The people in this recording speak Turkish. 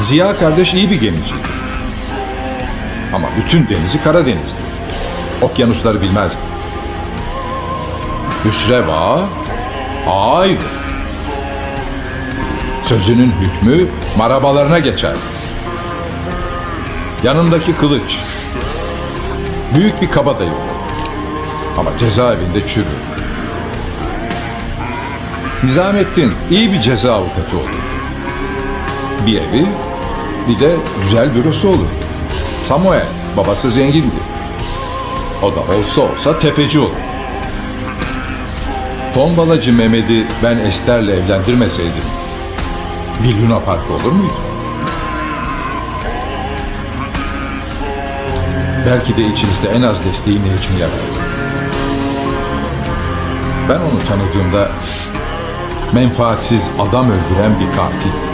Ziya kardeş iyi bir gemiciydi. Ama bütün denizi Karadeniz'di. Okyanusları bilmezdi. Hüsrev Ağa, ağaydı. Sözünün hükmü marabalarına geçerdi. Yanındaki kılıç. Büyük bir kabadayı. Ama cezaevinde çürüdü. Nizamettin iyi bir ceza avukatı oldu. Bir evi, bir de güzel bürosu olur. Samuel, babası zengindi. O da olsa olsa tefeci olur. Tombalacı Mehmet'i ben Ester'le evlendirmeseydim, bir Luna Park olur muydu? Belki de içinizde en az desteği Necmiye verdi. Ben onu tanıdığımda menfaatsiz adam öldüren bir katil.